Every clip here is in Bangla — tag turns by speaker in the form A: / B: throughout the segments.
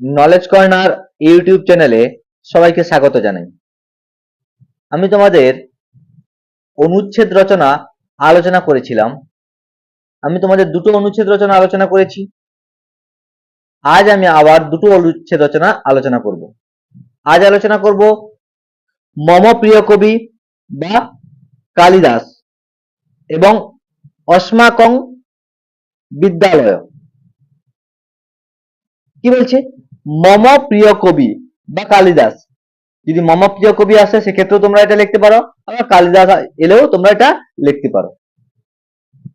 A: নলেজ কর্নার ইউটিউব চ্যানেলে সবাইকে স্বাগত জানাই। আমি তোমাদের অনুচ্ছেদ রচনা আলোচনা করেছিলাম। আমি তোমাদের দুটো অনুচ্ছেদ রচনা আলোচনা করেছি। আজ আমি আবার দুটো অনুচ্ছেদ রচনা আলোচনা করব। আজ আলোচনা করব মম প্রিয় কবি বা কালিদাস এবং অস্মাকং বিদ্যালয়। কি বলছে? মম প্রিয় কবি বা কালিদাস। যদি মম প্রিয় কবি আসে, সেক্ষেত্রেও তোমরা এটা লিখতে পারো। আবার কালিদাস এলেও তোমরা এটা লিখতে পারো।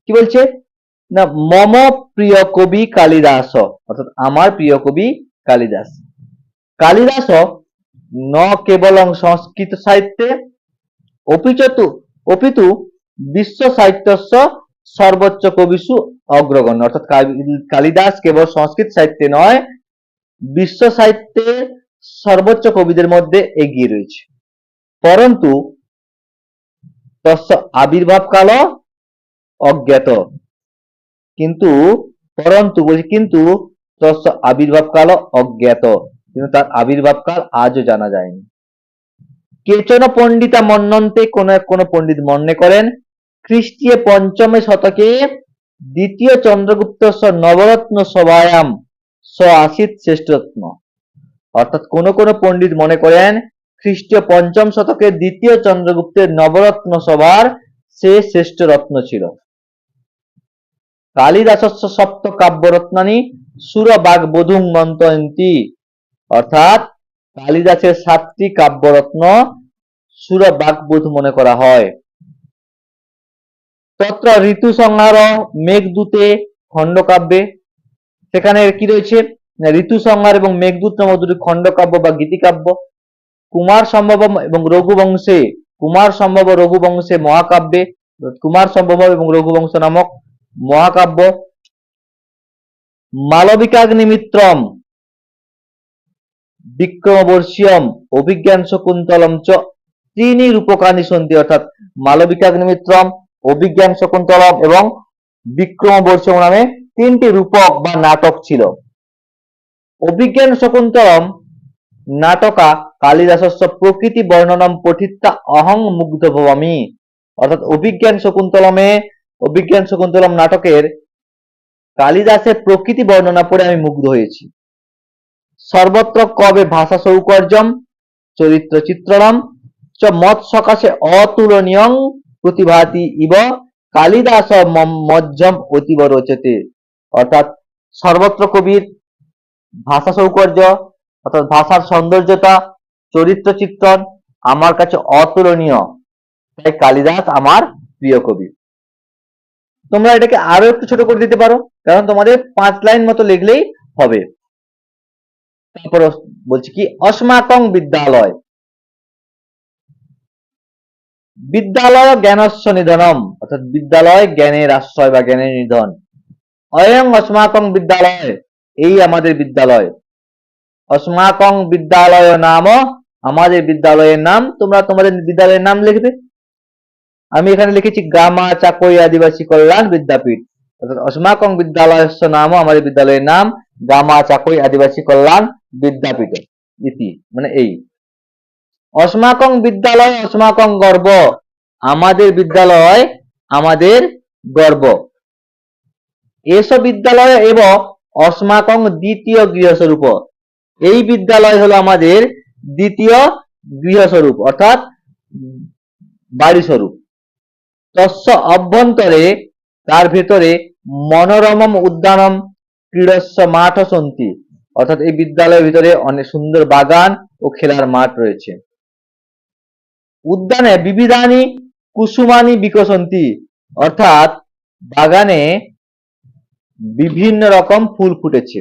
A: কি বলছে? না, মম প্রিয় কবি কালিদাস। অর্থাৎ আমার প্রিয় কবি কালিদাস। কালিদাস ন কেবলং সংস্কৃত সাহিত্যে অপিচতু, অপিতু বিশ্ব সাহিত্যস্য সর্বোচ্চ কবিসু অগ্রগণ্য। অর্থাৎ কালিদাস কেবল সংস্কৃত সাহিত্যে নয় বিশ্ব সাহিত্যে সর্বোচ্চ কবিদের মধ্যে এগিয়ে রয়েছে। পরন্তু আবির্ভাব কাল অজ্ঞাত। কিন্তু, পরন্তু বলছি, কিন্তু তস্য আবির্ভাব কাল অজ্ঞাত। কিন্তু তার আবির্ভাব কাল আজও জানা যায়নি। কেচন পণ্ডিতা মন্নন্তে কোন এক, কোন পণ্ডিত মনে করেন, খ্রিস্টীয় পঞ্চমে শতকে দ্বিতীয় চন্দ্রগুপ্ত নবরত্ন সভায়াম স আসিত শ্রেষ্ঠরত্ন অর্থাৎ কোন কোন পণ্ডিত মনে করেন, খ্রিস্টীয় পঞ্চম শতকে দ্বিতীয় চন্দ্রগুপ্তের নবরত্ন সভার সে শ্রেষ্ঠ রত্ন ছিল। কালিদাসস্য সপ্ত কাব্যরত্নানি সুরবাগ বধুং মন্তয়ন্তী। অর্থাৎ কালিদাসের সাতটি কাব্যরত্ন সুরবাগবোধ মনে করা হয়। তত্র ঋতু সংহার মেঘদূতে খণ্ডকাব্যে সেখানে কি রয়েছে? ঋতু সংহার এবং মেঘদূত নামক দুটি খণ্ডকাব্য বা গীতিকাব্য কুমার সম্ভবম এবং রঘুবংশে, কুমার সম্ভব রঘুবংশে মহাকাব্যে, কুমার সম্ভব এবং রঘুবংশ নামক মহাকাব্য। মালবিকাগ্নিমিত্রম, বিক্রমবর্ষীয়ম অভিজ্ঞান শকুন্তলম চ, তিনি রূপকানি সন্ধি অর্থাৎ মালবিকাগ্নিমিত্রম অভিজ্ঞান শকুন্তলম এবং বিক্রমবর্ষীয়ম নামে তিনটি রূপক বা নাটক ছিল। অভিজ্ঞান শকুন্তলম, নাটকা কালিদাসস্য প্রকৃতি বর্ণনম পঠিতা অহং মুগ্ধ ভবামি। অর্থাৎ অভিজ্ঞান শকুন্তলমে, অভিজ্ঞান শকুন্তলম নাটকের কালিদাসের প্রকৃতি বর্ণনা পড়ে আমি মুগ্ধ হয়েছি। সর্বত্র কবে ভাষা সৌকর্যম, চরিত্র চিত্রণম, চ মত সকাশে অতুলনীয় প্রতিভাতি ইব, কালিদাস মজ্জম অতীব রচতে। অর্থাৎ সর্বত্র কবির ভাষা সৌকর্য, অর্থাৎ ভাষার সৌন্দর্যতা, চরিত্র চিত্রণ আমার কাছে অতুলনীয়। তাই কালিদাস আমার প্রিয় কবি। তোমরা এটাকে আরও একটু ছোট করে দিতে পারো, কারণ তোমাদের পাঁচ লাইন মতো লিখলেই হবে। তারপর বলছি কি, অস্মাকং বিদ্যালয়। বিদ্যালয় জ্ঞানস্য নিধনম, অর্থাৎ বিদ্যালয় জ্ঞানের আশ্রয় বা জ্ঞানের নিধন। অয়ং অস্মাকং বিদ্যালয়। এই আমাদের বিদ্যালয়। অস্মাকং বিদ্যালয় নাম, আমাদের বিদ্যালয়ের নাম, তোমরা তোমাদের বিদ্যালয়ের নাম লিখবে। আমি এখানে লিখেছি গ্রামা, চাকরি, আদিবাসী কল্যাণ বিদ্যাপীঠ। অস্মাকং বিদ্যালয় নাম, আমাদের বিদ্যালয়ের নাম, গ্রামা, চাকরি, আদিবাসী কল্যাণ বিদ্যাপীঠ। ইতি মানে এই। অস্মাকং বিদ্যালয় অস্মাকং গর্ব। আমাদের বিদ্যালয় আমাদের গর্ব। এসব বিদ্যালয় এবং অস্মাকং দ্বিতীয় গৃহস্বরূপ। এই বিদ্যালয় হলো আমাদের দ্বিতীয় গৃহস্বরূপ, অর্থাৎ বাড়িস্বরূপ। তস্য অভ্যন্তরে তার ভেতরে মনোরমম উদ্যানম ক্রীড়স্য মাঠ সন্তি, অর্থাৎ এই বিদ্যালয়ের ভিতরে অনেক সুন্দর বাগান ও খেলার মাঠ রয়েছে। উদ্যানে বিবিধানি কুসুমানি বিকসন্তি অর্থাৎ বাগানে বিভিন্ন রকম ফুল ফুটেছে।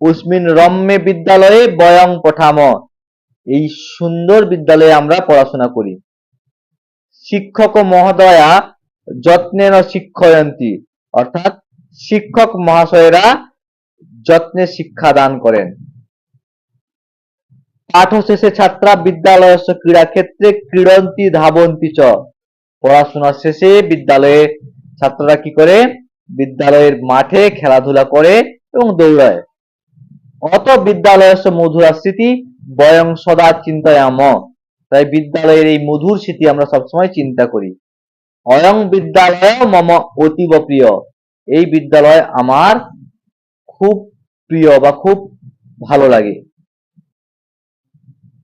A: উসমিন রম্যে বিদ্যালয়ে বয়ং পঠাম। এই সুন্দর বিদ্যালয়ে আমরা পড়াশোনা করি। শিক্ষক মহোদয়া যত্নেন শিক্ষয়ন্তী, অর্থাৎ শিক্ষক মহাশয়েরা যত্নে শিক্ষা দান করেন। পাঠ শেষে ছাত্রা বিদ্যালয় ক্রীড়াক্ষেত্রে ক্রীড়ন্তী ধাবন্তী চ। পড়াশোনা শেষে বিদ্যালয়ে ছাত্ররা কি করে? বিদ্যালয়ের মাঠে খেলাধুলা করে এবং দৌড়ায়। অত বিদ্যালয়স্য মধুরা স্মৃতি বয়ং সদা চিন্তায়াম। তাই বিদ্যালয়ের এই মধুর স্মৃতি আমরা সবসময় চিন্তা করি। অয়ং বিদ্যালয় মম অতীব প্রিয়। এই বিদ্যালয় আমার খুব প্রিয় বা খুব ভালো লাগে।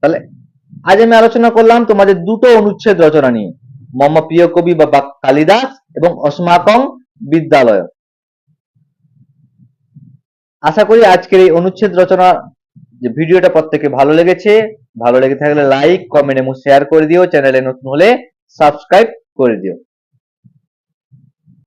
A: তাহলে আজ আমি আলোচনা করলাম তোমাদের দুটো অনুচ্ছেদ রচনা নিয়ে। মম প্রিয় কবি বা কালিদাস এবং অস্মাকং বিদ্যালয়। আশা করি আজকের এই অনুচ্ছেদ রচনা যে ভিডিওটা প্রত্যেকে ভালো লেগেছে, ভালো লেগে থাকলে লাইক কমেন্ট এবং শেয়ার করে দিও। চ্যানেলে নতুন হলে সাবস্ক্রাইব করে দিও।